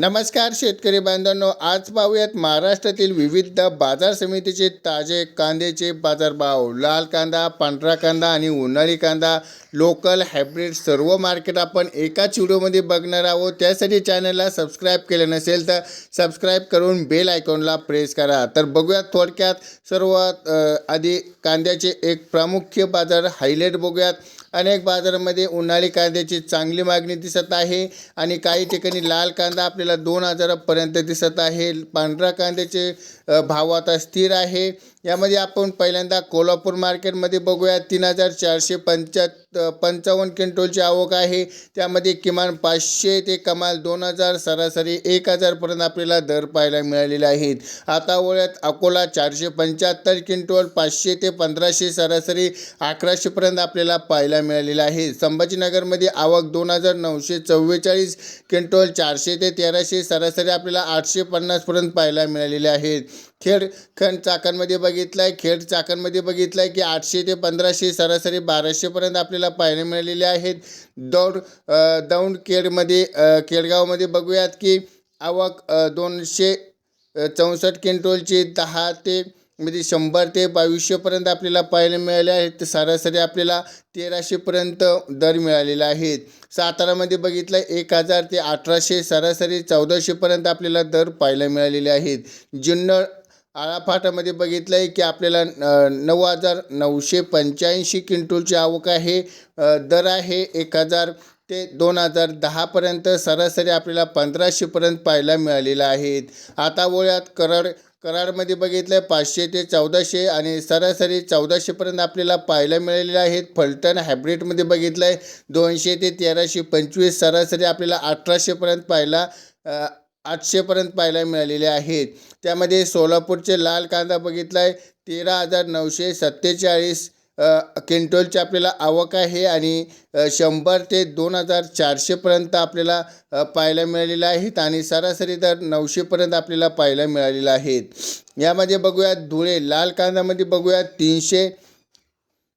नमस्कार शेतकरी बांधवांनो आज पाहूयात महाराष्ट्रातील विविध बाजार समितीचे ताजे कांद्याचे बाजारभाव. लाल कांदा पांढरा कांदा आणि उन्हाळी कांदा लोकल हायब्रिड सर्व मार्केट आपण एकाच व्हिडिओमध्ये बघणार आहोत. त्यासाठी चॅनलला सबस्क्राईब केलं नसेल तर सबस्क्राईब करून बेल आयकॉनला प्रेस करा. तर बघूयात थोडक्यात सर्वात आधी कांद्याचे एक प्रामुख्य बाजार हायलाईट बघूयात. अनेक बाजारामध्ये उन्हाळी कांद्याची चांगली मागणी दिसत आहे आणि काही ठिकाणी लाल कांदा आपल्याला दोन हजारापर्यंत दिसत आहे. पांढरा कांद्याचे भाव आता स्थिर आहे. यामध्ये आपण पहिल्यांदा कोल्हापूर मार्केटमध्ये बघूया. तीन हजार चारशे पंच्याहत्तर पंचावन्न क्विंटलची आवक आहे. त्यामध्ये किमान पाचशे ते कमाल दोन हजार सरासरी एक हजारपर्यंत आपल्याला दर पाहायला मिळालेले आहेत. आता वळ्यात अकोला चारशे पंच्याहत्तर क्विंटल पाचशे ते पंधराशे सरासरी अकराशेपर्यंत आपल्याला पाहायला मिळालेलं आहे. संभाजीनगरमध्ये आवक दोन हजार नऊशे चव्वेचाळीस क्विंटल चारशे ते तेराशे सरासरी आपल्याला आठशे पन्नासपर्यंत पाहायला मिळालेले आहेत. खेड खंड चाकणमध्ये बघितलं आहे खेड चाकणमध्ये बघितलं आहे की आठशे ते पंधराशे सरासरी बाराशेपर्यंत आपल्याला पाहायला मिळालेले आहेत. दौड दौंड खेडमध्ये खेडगावमध्ये बघूयात की आवक दोनशे चौसष्ट क्विंटलची दहा ते म्हणजे शंभर ते बावीसशेपर्यंत आपल्याला पाहायला मिळाले आहेत. तर सरासरी आपल्याला तेराशेपर्यंत दर मिळालेला आहेत सातारामध्ये बघितलं एक हजार ते अठराशे सरासरी चौदाशेपर्यंत आपल्याला दर पाहायला मिळालेले आहेत. जुन्नर आळाफाटामध्ये बघितलं आहे की आपल्याला नऊ हजार नऊशे पंच्याऐंशी क्विंटलची आवक आहे. दर आहे एक हजार ते दोन हजार दहापर्यंत सरासरी आपल्याला पंधराशेपर्यंत पाहायला मिळालेलं आहेत आता वळ्यात कराड कराडमध्ये बघितलं आहे पाचशे ते चौदाशे आणि सरासरी चौदाशेपर्यंत आपल्याला पाहायला मिळालेले आहेत. फलटण हायब्रिडमध्ये बघितलं आहे दोनशे ते तेराशे पंचवीस सरासरी आपल्याला अठराशेपर्यंत पाहायला आठशेपर्यंत पाहायला मिळालेले आहेत. त्यामध्ये सोलापूरचे लाल कांदा बघितला आहे तेरा हजार नऊशे सत्तेचाळीस क्विंटलची आपल्याला आवक आहे आणि शंभर ते दोन हजार चारशेपर्यंत आपल्याला पाहायला मिळालेलं आहेत आणि सरासरी दर नऊशेपर्यंत आपल्याला पाहायला मिळालेलं आहेत यामध्ये बघूयात धुळे लाल कांद्यामध्ये बघूयात तीनशे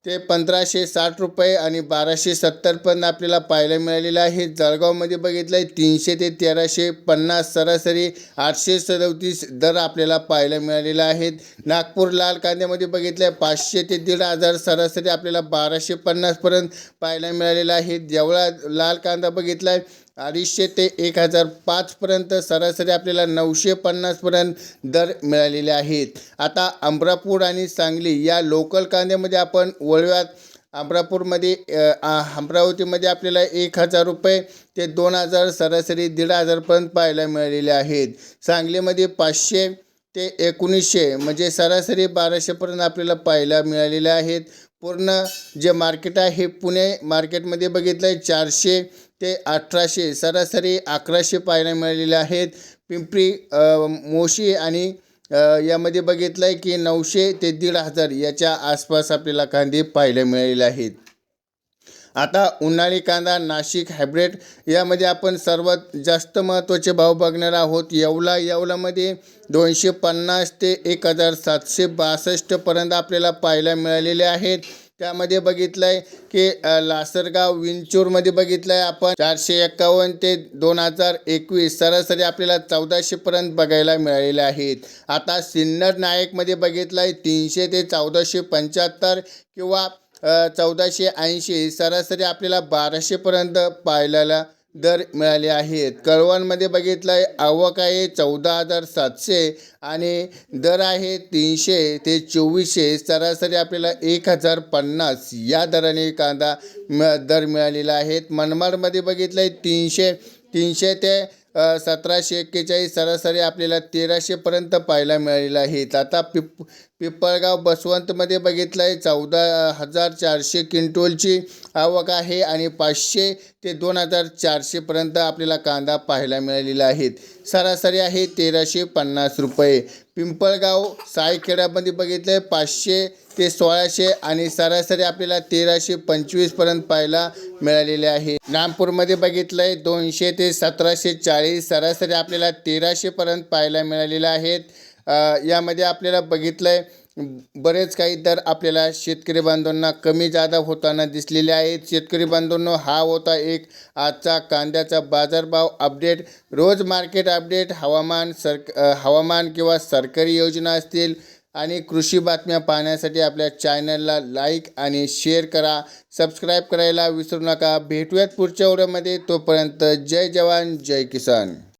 ते पंधराशे साठ रुपये आणि बाराशे सत्तरपर्यंत आपल्याला पाहायला मिळालेलं आहे. जळगावमध्ये बघितलं आहे तीनशे ते तेराशे पन्नास सरासरी आठशे सदतीस दर आपल्याला पाहायला मिळालेला आहेत नागपूर लाल कांद्यामध्ये बघितलं आहे पाचशे ते दीड हजार सरासरी आपल्याला बाराशे पन्नासपर्यंत पाहायला मिळालेलं आहे. जेवढा लाल कांदा बघितला आहे अडीचशे ते एक हजार पाचपर्यंत सरासरी आपल्याला नऊशे पन्नासपर्यंत दर मिळालेले आहेत. आता अमरापूर आणि सांगली या लोकल कांद्यामध्ये आपण वळव्यात अमरापूरमध्ये अमरावतीमध्ये आपल्याला एक हजार रुपये ते दोन हजार सरासरी दीड हजारपर्यंत पाहायला मिळालेले आहेत. सांगलीमध्ये पाचशे ते एकोणीसशे म्हणजे सरासरी बाराशेपर्यंत आपल्याला पाहायला मिळालेले आहेत. पूर्ण जे मार्केट आहे हे पुणे मार्केटमध्ये बघितलं आहे चारशे ते अठराशे सरासरी अकराशे पाहायला मिळालेले आहेत. पिंपरी मोशी आणि यामध्ये बघितलं आहे की नऊशे ते दीड हजार याच्या आसपास आपल्याला कांदे पाहायला मिळालेले आहेत. आता उन्हाळी कांदा नाशिक हायब्रिड यामध्ये आपण सर्वात जास्त महत्त्वाचे भाव बघणार आहोत. येवला येवलामध्ये दोनशे पन्नास ते एक हजार सातशे बासष्टपर्यंत आपल्याला पाहायला मिळालेले आहेत. त्यामध्ये बघितलं आहे की लासरगाव विंचूरमध्ये बघितलं आहे आपण. चारशे एक्कावन्न ते दोन हजार एकवीस सरासरी आपल्याला चौदाशेपर्यंत बघायला मिळालेले आहेत. आता सिन्नर नायकमध्ये बघितलं आहे तीनशे ते चौदाशे पंच्याहत्तर किंवा चौदाशे ऐंशी सरासरी आपल्याला बाराशेपर्यंत पाहायला दर मिळाले आहेत. कळवणमध्ये बघितलं आहे आवक आहे चौदा हजार सातशे आणि दर आहे तीनशे ते चोवीसशे. सरासरी आपल्याला एक हजार पन्नास या दराने कांदा म दर मिळालेला आहेत मनमाडमध्ये बघितलं आहे तीनशे तीनशे ते सतराशे एक्केचाळीस सरासरी आपल्याला तेराशेपर्यंत पाहायला मिळालेला आहेत आता पिप पिपळगाव बसवंतमध्ये बघितलं आहे चौदा हजार चारशे क्विंटोलची आवक आहे आणि पाचशे ते दोन हजार चारशेपर्यंत आपल्याला कांदा पाहायला मिळालेला आहे. सरासरी आहे तेराशे पन्नास रुपये. पिंपळगाव सायखेड्यामध्ये बघितलं आहे पाचशे ते सोळाशे आणि सरासरी आपल्याला तेराशे पंचवीसपर्यंत पाहायला मिळालेले आहे. नागपूरमध्ये बघितलं आहे दोनशे ते सतराशे चाळीस सरासरी आपल्याला तेराशेपर्यंत पाहायला मिळालेल्या आहेत. यामध्ये आपल्याला बघितलं आहे बरेच काही दर आपल्याला शेतकरी बांधवांना कमी जादा होताना दिसलेले आहेत. शेतकरी बांधवांनो हा होता एक आजचा कांद्याचा बाजारभाव अपडेट रोज मार्केट अपडेट हवामान सरक हवामान किंवा सरकारी योजना असतील आणि कृषी बातम्या पाहण्यासाठी आपल्या चॅनलला लाईक आणि शेअर करा. सबस्क्राईब करायला विसरू नका. भेटूयात पुढच्या ओढ्यामध्ये तोपर्यंत जय जवान जय किसान.